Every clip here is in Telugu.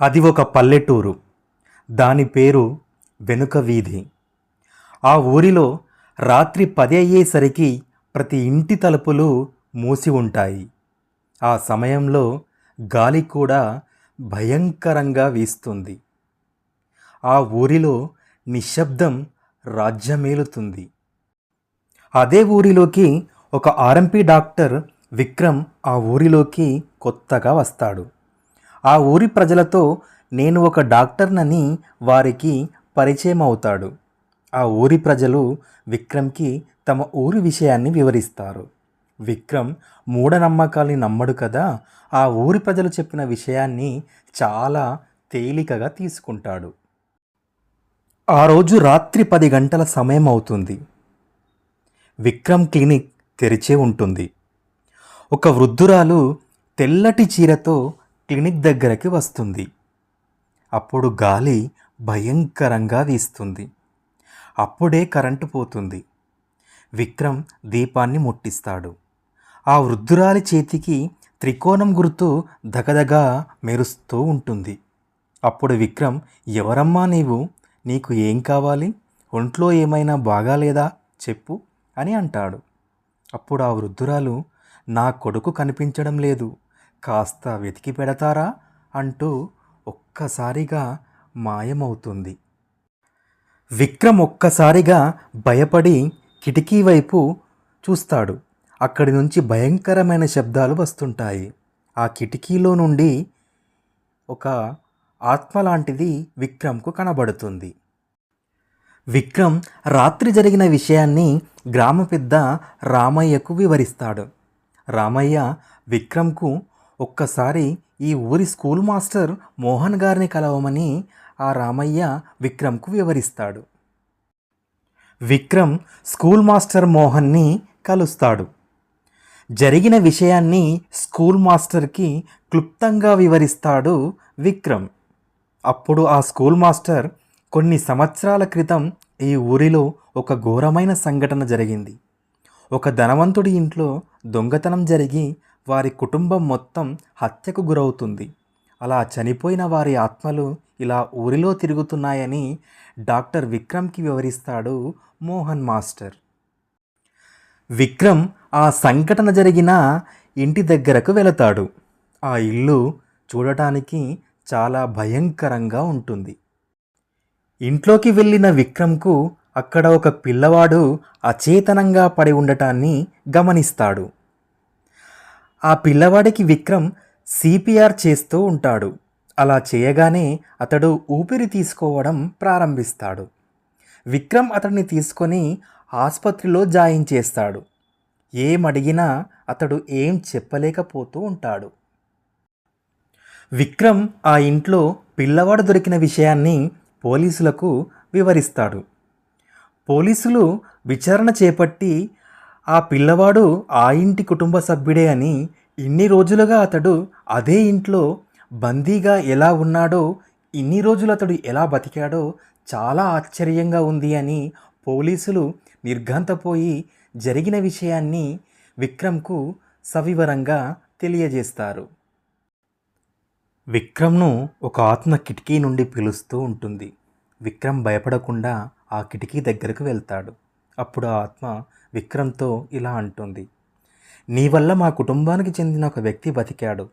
అది ఒక పల్లెటూరు. దాని పేరు వెనుక వీధి. ఆ ఊరిలో రాత్రి పది అయ్యేసరికి ప్రతి ఇంటి తలుపులు మూసి ఉంటాయి. ఆ సమయంలో గాలి కూడా భయంకరంగా వీస్తుంది. ఆ ఊరిలో నిశ్శబ్దం రాజ్యమేలుతుంది. అదే ఊరిలోకి ఒక ఆర్ఎంపీ డాక్టర్ విక్రమ్ ఆ ఊరిలోకి కొత్తగా వస్తాడు. ఆ ఊరి ప్రజలతో నేను ఒక డాక్టర్నని వారికి పరిచయం అవుతాడు ఆ ఊరి ప్రజలు విక్రమ్కి తమ ఊరి విషయాన్ని వివరిస్తారు. విక్రమ్ మూఢనమ్మకాల్ని నమ్మడు కదా? ఆ ఊరి ప్రజలు చెప్పిన విషయాన్ని చాలా తేలికగా తీసుకుంటాడు. ఆ రోజు రాత్రి పది గంటల సమయం అవుతుంది. విక్రమ్ క్లినిక్ తెరిచే ఉంటుంది. ఒక వృద్ధురాలు తెల్లటి చీరతో క్లినిక్ దగ్గరకి వస్తుంది. అప్పుడు గాలి భయంకరంగా వీస్తుంది. అప్పుడే కరెంటు పోతుంది. విక్రమ్ దీపాన్ని ముట్టిస్తాడు. ఆ వృద్ధురాలి చేతికి త్రికోణం గుర్తు దగదగా మెరుస్తూ ఉంటుంది. అప్పుడు విక్రమ్ ఎవరమ్మా నీవు? నీకు ఏం కావాలి? ఒంట్లో ఏమైనా బాగాలేదా? చెప్పు అని అంటాడు. అప్పుడు ఆ వృద్ధురాలు నా కొడుకు కనిపించడం లేదు. కాస్త వెతికి పెడతారా అంటూ ఒక్కసారిగా మాయమవుతుంది. విక్రమ్ ఒక్కసారిగా భయపడి కిటికీ వైపు చూస్తాడు. అక్కడి నుంచి భయంకరమైన శబ్దాలు వస్తుంటాయి. ఆ కిటికీలో నుండి ఒక ఆత్మ లాంటిది విక్రమ్కు కనబడుతుంది. విక్రమ్ రాత్రి జరిగిన విషయాన్ని గ్రామ పెద్ద రామయ్యకు వివరిస్తాడు. రామయ్య విక్రమ్కు ఒక్కసారి ఈ ఊరి స్కూల్ మాస్టర్ మోహన్ గారిని కలవమని ఆ రామయ్య విక్రమ్కు వివరిస్తాడు. విక్రమ్ స్కూల్ మాస్టర్ మోహన్ని కలుస్తాడు. జరిగిన విషయాన్ని స్కూల్ మాస్టర్కి క్లుప్తంగా వివరిస్తాడు విక్రమ్. అప్పుడు ఆ స్కూల్ మాస్టర్ కొన్ని సంవత్సరాల క్రితం ఈ ఊరిలో ఒక ఘోరమైన సంఘటన జరిగింది. ఒక ధనవంతుడి ఇంట్లో దొంగతనం జరిగి వారి కుటుంబం మొత్తం హత్యకు గురవుతుంది. అలా చనిపోయిన వారి ఆత్మలు ఇలా ఊరిలో తిరుగుతున్నాయని డాక్టర్ విక్రమ్కి వివరిస్తాడు మోహన్ మాస్టర్. విక్రమ్ ఆ సంఘటన జరిగిన ఇంటి దగ్గరకు వెళతాడు. ఆ ఇల్లు చూడటానికి చాలా భయంకరంగా ఉంటుంది. ఇంట్లోకి వెళ్ళిన విక్రమ్కు అక్కడ ఒక పిల్లవాడు అచేతనంగా పడి ఉండటాన్ని గమనిస్తాడు. ఆ పిల్లవాడికి విక్రమ్ సిపిఆర్ చేస్తూ ఉంటాడు. అలా చేయగానే అతడు ఊపిరి తీసుకోవడం ప్రారంభిస్తాడు. విక్రమ్ అతడిని తీసుకొని ఆసుపత్రిలో జాయిన్ చేస్తాడు. ఏం అడిగినా అతడు ఏం చెప్పలేకపోతూ ఉంటాడు. విక్రమ్ ఆ ఇంట్లో పిల్లవాడు దొరికిన విషయాన్ని పోలీసులకు వివరిస్తాడు. పోలీసులు విచారణ చేపట్టి ఆ పిల్లవాడు ఆ ఇంటి కుటుంబ సభ్యుడే అని ఇన్ని రోజులుగా అతడు అదే ఇంట్లో బందీగా ఎలా ఉన్నాడో ఇన్ని రోజులు అతడు ఎలా బతికాడో చాలా ఆశ్చర్యంగా ఉంది అని పోలీసులు నిర్ఘాంతపోయి జరిగిన విషయాన్ని విక్రమ్కు సవివరంగా తెలియజేస్తారు. విక్రమ్ను ఒక ఆత్మ కిటికీ నుండి పిలుస్తూ ఉంటుంది. విక్రమ్ భయపడకుండా ఆ కిటికీ దగ్గరకు వెళ్తాడు. అప్పుడు ఆ ఆత్మ విక్రమ్తో ఇలా అంటుంది నీ వల్ల మా కుటుంబానికి చెందిన ఒక వ్యక్తి బతికాడు.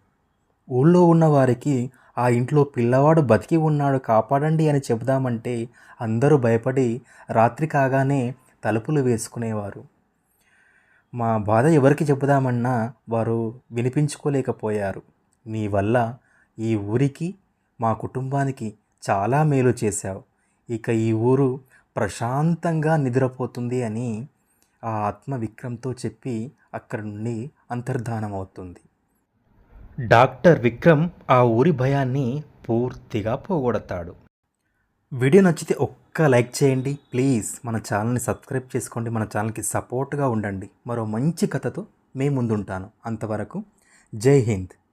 ఊళ్ళో ఉన్న వారికి ఆ ఇంట్లో పిల్లవాడు బతికి ఉన్నాడు కాపాడండి అని చెబుదామంటే అందరూ భయపడి రాత్రి కాగానే తలుపులు వేసుకునేవారు. మా బాధ ఎవరికి చెబుదామన్నా వారు వినిపించుకోలేకపోయారు. నీ వల్ల ఈ ఊరికి మా కుటుంబానికి చాలా మేలు చేశావు. ఇక ఈ ఊరు ప్రశాంతంగా నిద్రపోతుంది అని ఆ ఆత్మ విక్రమ్తో చెప్పి అక్కడి నుండి అంతర్ధానం అవుతుంది. డాక్టర్ విక్రమ్ ఆ ఊరి భయాన్ని పూర్తిగా పోగొడతాడు. వీడియో నచ్చితే ఒక్క లైక్ చేయండి. ప్లీజ్ మన ఛానల్ని సబ్స్క్రైబ్ చేసుకోండి. మన ఛానల్కి సపోర్ట్గా ఉండండి. మరో మంచి కథతో మేము ముందుంటాను. అంతవరకు జై హింద్.